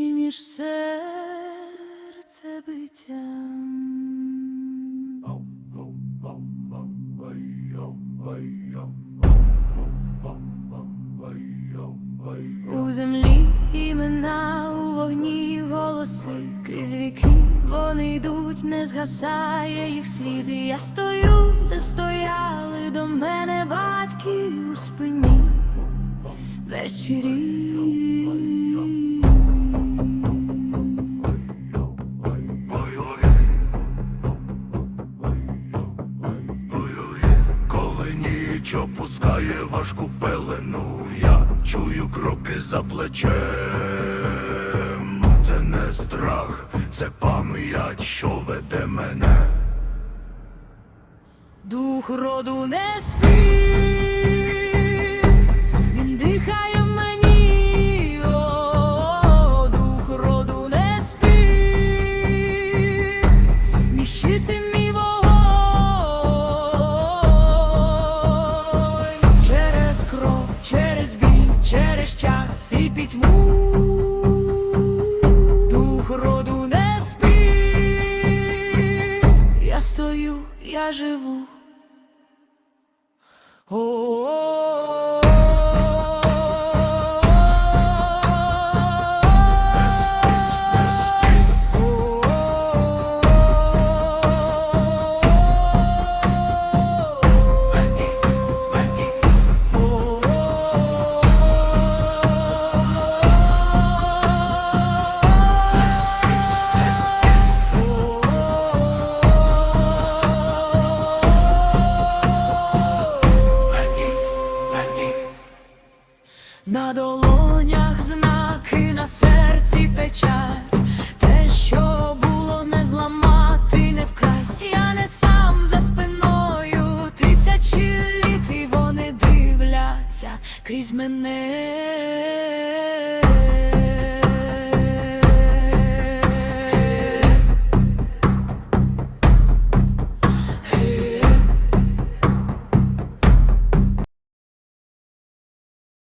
тиші між серце биттям. У землі імена, у вогні голоси, крізь віки вони йдуть, не згасає їх слід. Я стою, де стояли до мене батьки у спині вечері. Ніч опускає важку пелену, я чую кроки за плечем. Це не страх, це пам'ять, що веде мене. Дух роду не спить, він дихає мені, дух роду не я живу. На долонях знаки, на серці печать, те, що було не зламати, не вкрасть. Я не сам за спиною тисячі літ, і вони дивляться крізь мене.